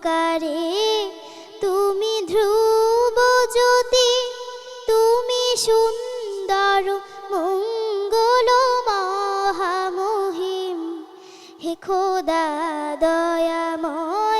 অন্ধকারে তুমি ধ্রুব জ্যোতি তুমি সুন্দর মঙ্গল মহামহিম। হে খোদা দয়াময়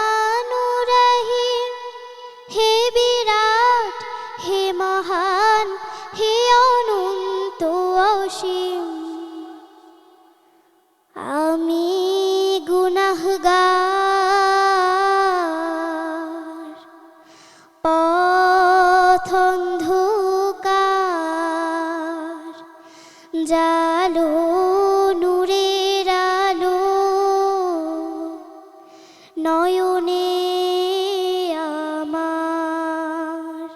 অসীম আমি গুনাহগার পথন্ধকার জালো নূরের আলো নয়নে আমার।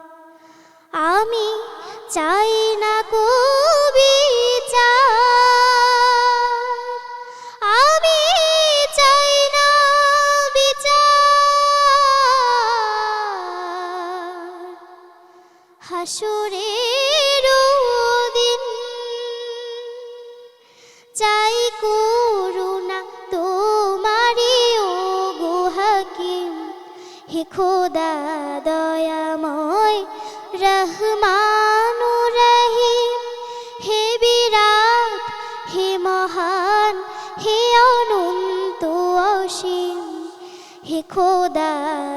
আমি চাই হাসরের দিন চাই করুণা তোমারি ও গো হাকিম। হে খোদা দয়াময়, রহমানু রহিম। হে বিরাট, হে মহান, হে অনন্ত অসীম। হে খোদা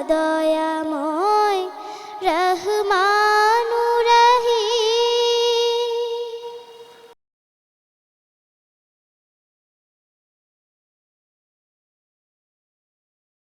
দয়াময়